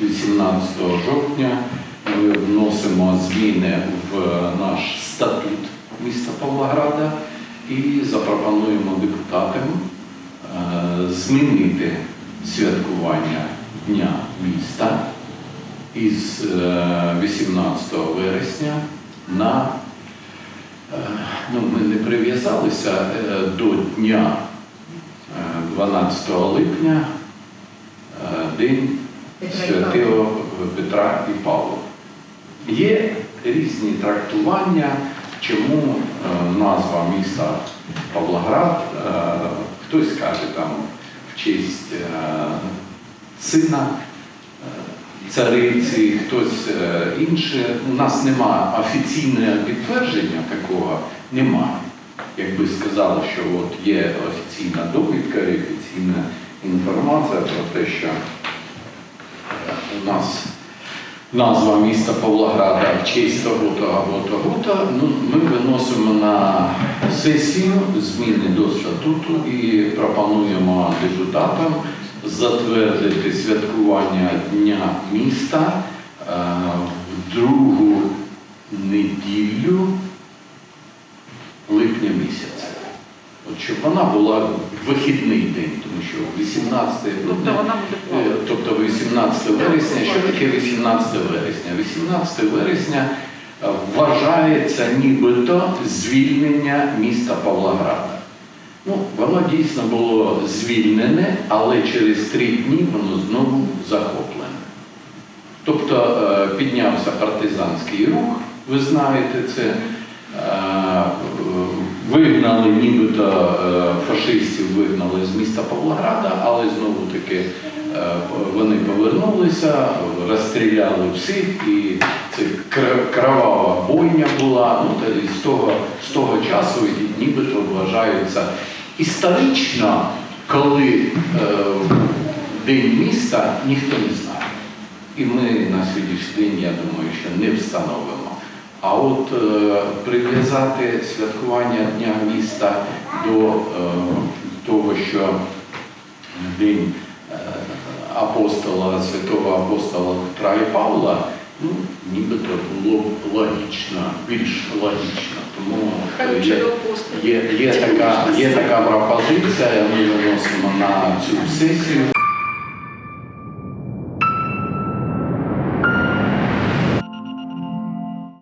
18 жовтня. Ми вносимо зміни в наш статут міста Павлограда і запропонуємо депутатам е, змінити святкування Дня міста із е, 18 вересня на е, ну, ми не прив'язалися е, до дня е, 12 липня, е, День святого Петра і Павла. Є різні трактування, чому е, назва міста Павлоград, е, хтось каже там в честь е, сина е, цариці, хтось е, інше. У нас немає офіційного підтвердження такого, немає. Якби сказали, що от є офіційна довідка, офіційна інформація про те, що нас назва міста Павлограда в честь того-то або того-то, ну, ми виносимо на сесію зміни до статуту і пропонуємо депутатам затвердити святкування Дня міста е, в другу неділю липня місяця. Щоб вона була вихідний день, тому що 18 Тобто липня вона буде Е, плавати. Тобто 18 вересня, що таке 18 вересня? 18 вересня е, вважається нібито звільнення міста Павлограда. Ну, воно дійсно було звільнене, але через три дні воно знову захоплене. Тобто е, піднявся партизанський рух, ви знаєте це. Вигнали, нібито е, фашистів вигнали з міста Павлограда, але знову таки е, вони повернулися, розстріляли всіх, і це кр- кровава бойня була. Ну, та з того, з того часу нібито вважаються історично, коли е, День міста ніхто не знає. І ми на сьогоднішній день, я думаю, що не встановимо. А от е, прив'язати святкування Дня міста до е, того, що День апостола, святого апостола Петра і Павла, ну, нібито було б логічно, більш логічно. Тому е, є, є, є, така, є така пропозиція, ми виносимо на цю сесію.